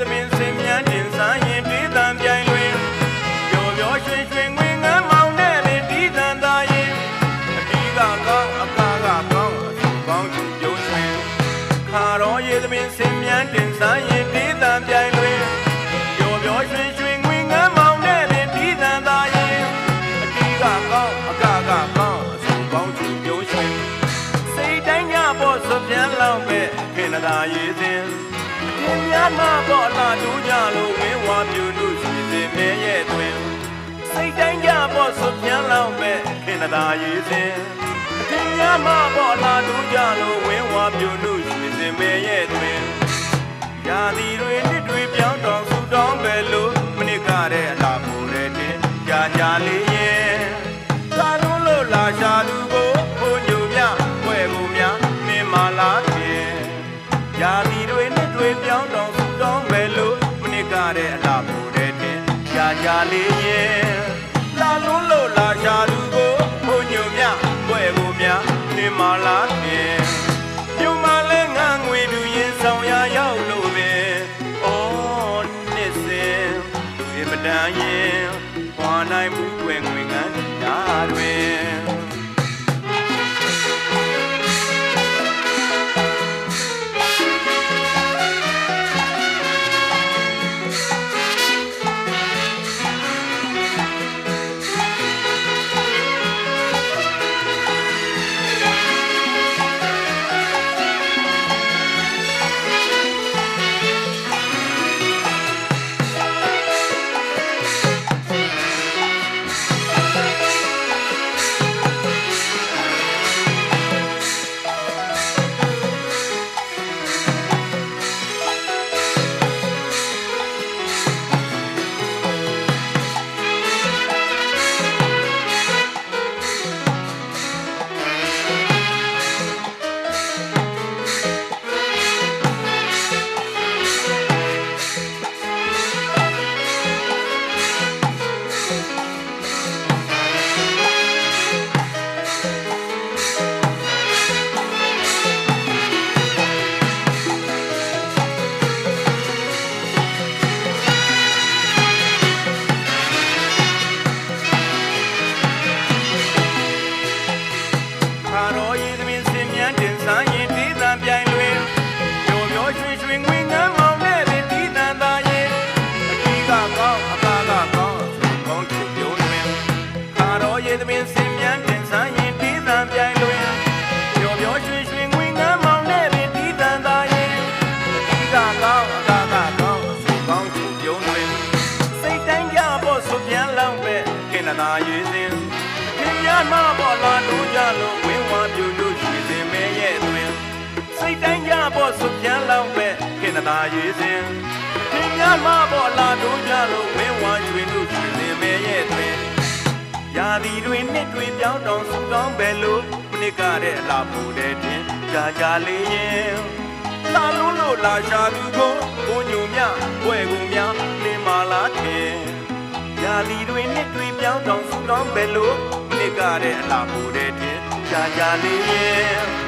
သမင်းစင်မြန်းတင်ဆိုင်ရင်ဒေသံပြိုင်လွင်ပျော်ပျော်ရွှင်ရွှင်ငွေငမ်းမောင်နဲ့ပင်ဒီသံသာရင်အဒီကကောင်းအကားကကောင်းအစုကောင်းချူပြုံးရွှင်ခါတော်ရေသမင်းစင်မြန်းတင်ဆိုင်ရင်ဒေသံပြိုင်လွင်ပျော်ပျော်ရွှင်ရွှင်ငွေငမ်းမောင်နဲ့ပင်ဒီသံသာရင်အဒီကကောင်းအကားကကောင်းအစုကောင်းချူပြုံးရွှင်စိတ်တိုင်းညပေါ်စွပြန်လောက်ပဲခေနသာရည်စဉ် အင်းများမပေါ်လာတူးကြလို့ဝင်းဝါပြူလူရှိစဉ်မဲရဲ့တွင်စိတ်တိုင်းညပေါ်စွပြန်လောက်ပဲခေနသာရည်စဉ်အင်းများမပေါ်လာတူးကြလို့ဝင်းဝါပြူလူရှိစဉ်မဲရဲ့တွင်ရာသီတွေနှစ်တွေပြောင်းတော်ဆူတောင်းပဲလို့မနစ်ကတဲ့အလားပိုတဲ့တင်ကြာကြာလေး ကြာကြာလေးရဲ့လာလုံးလို့လာရှာသူကိုဘုံညုံမြွယ်ကိုများမင်းမာလာခင်ညုံမလဲငါငွေပြူရင်ဆောင်ရရောက်လို့ပဲအော်နှစ်စင်သူအမတန်ရင်ဟွာနိုင်မှုွယ်ငွေငန်းဓာတွင် ပဲခင်သာရေးစဉ်ခင်များမပေါ်လာတို့ကြလို့ဝင်းဝါရွှင်လို့ရှိစဉ်မဲရဲ့တွင်ရာသီတွင်နှစ်တွေပြောင်းတောင်ဆူတောင်းပဲလို့မနစ်ကတဲ့အလားပူတဲ့တင်ကြာကြာလေးရင်လာလုံးလို့လာရှာသူကိုဘုံညုံမြဘွဲကုန်များလင်းမာလာခင်ရာလီတွေနှစ်တွေပြောင်းတောင်ဆူတောင်းပဲလို့မနစ်ကတဲ့အလားပူတဲ့တင်ကြာကြာလေးရဲ့လာလုံးလို့လာရှာလူကိုဘုံညုံမြဘွဲကုန်များမင်း